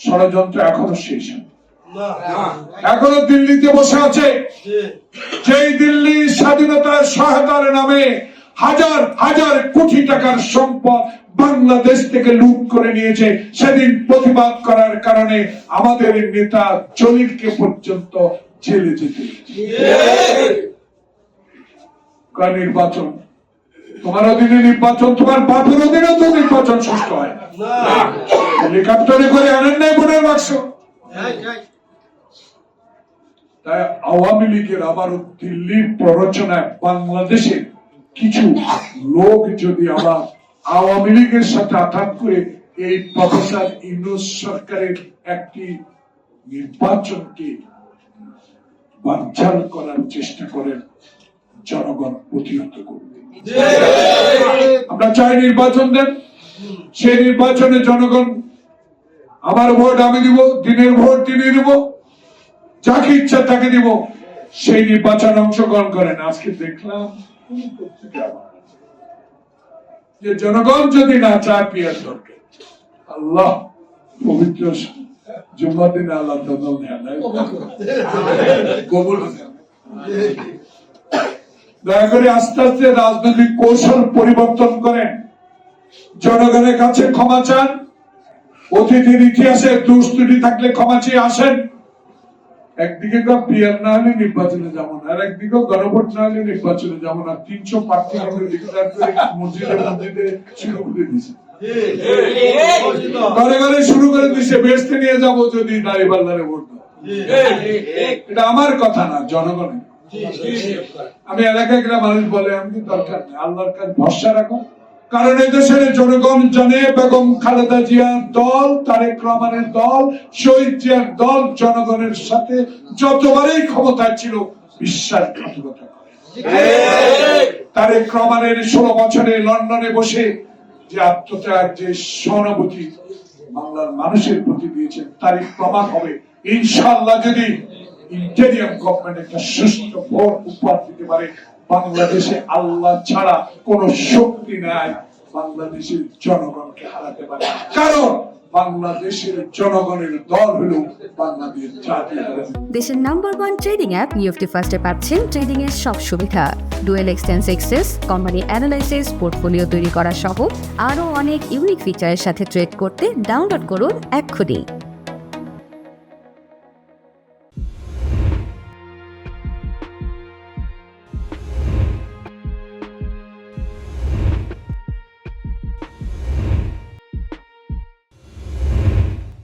ষড়যন্ত্র এখনও শেষ এখনও দিল্লিতে বসে আছে। যেই দিল্লি স্বাধীনতার সহায়তার নামে হাজার হাজার কোটি টাকার সম্পদ বাংলাদেশ থেকে লুট করে নিয়েছে সেদিন প্রতিবাদ করার কারণে আমাদের নেতা জলিলকে পর্যন্ত জেলে যেতে নির্বাচন? তোমার অধীনে নির্বাচন তোমার বাপের অধীনে তো নির্বাচন সুস্থ হয় হেলিকপ্টারে করে আনেন নাই বোনের বাক্স? তাই আওয়ামী লীগের আবারও দিল্লির প্ররোচনায় বাংলাদেশের কিছু লোক যদি আবার আওয়ামী লীগের সাথে আঘাত করে এই প্রফেসর ইউনুস সরকারের একটি নির্বাচনকে বাঞ্ছাল করার চেষ্টা করেন জনগণ প্রতিহত করবে। আমরা চাই নির্বাচন দেন। সেই নির্বাচনে জনগণ আমার ভোট আমি দিব, দিনের ভোট দিনে দিব, যাকে ইচ্ছা তাকে দিব। সেই নির্বাচনে অংশগ্রহণ করেন। আজকে দেখলাম যে জনগণ যদি না চায়, পিয়ার দরকার। আল্লাহ পবিত্র জুম্মার দিনে আল্লাহ কবুল দয়া করে আস্তে আস্তে রাজনৈতিক কৌশল পরিবর্তন করেন। জনগণের কাছে ক্ষমা চান। অতীতের ইতিহাসে দুষ্তুটি থাকলে ক্ষমা চেয়ে আসেন। একদিকে তো পিয়ার না হলে নির্বাচনে যাব না আর একদিকে গণভোট না হলে নির্বাচনে যাব না। তিনশো প্রার্থী আমাদের ডিক্লেয়ার করে মসজিদে মসজিদে শুরু করে দিছে ঘরে ঘরে শুরু করে দিছে বেসতে নিয়ে যাব যদি দাঁড়িয়ে পাল্লারে ভোট এটা আমার কথা না, জনগণের। আমি এলাকায় মানুষ বলে, আমি দরকার নেই? আল্লাহর কাছে ভরসা রাখো। কারণ দেশের জনগণ জানে বেগম খালেদা জিয়ার দল, তারেক রহমানের দল, শহীদ জিয়ার দল জনগণের সাথে যতবারই ক্ষমতায় ছিল বিশ্বাসঘাতকতা তারেক রহমানের ষোলো বছরে লন্ডনে বসে যে আত্মত্যাগ, যে সহানুভূতি বাংলার মানুষের প্রতি দিয়েছেন তারই প্রমাণ হবে। ইনশাআল্লাহ যদি ইন্টেরিয়াম গভর্নমেন্ট একটা সুস্থ, ভোট উপহার দিতে পারে বাংলাদেশে আল্লাহ ছাড়া কোন শক্তি নাই। বাংলাদেশের জনগণকে হারাতে পারে। কারণ দেশের number one trading app Nifty ফার্স্টে পাচ্ছেন ট্রেডিং এর সব সুবিধা। Dual exchange access company analysis portfolio তৈরি করা সহ আরও অনেক ইউনিক ফিচারের সাথে ট্রেড করতে ডাউনলোড করুন এক্ষুনি।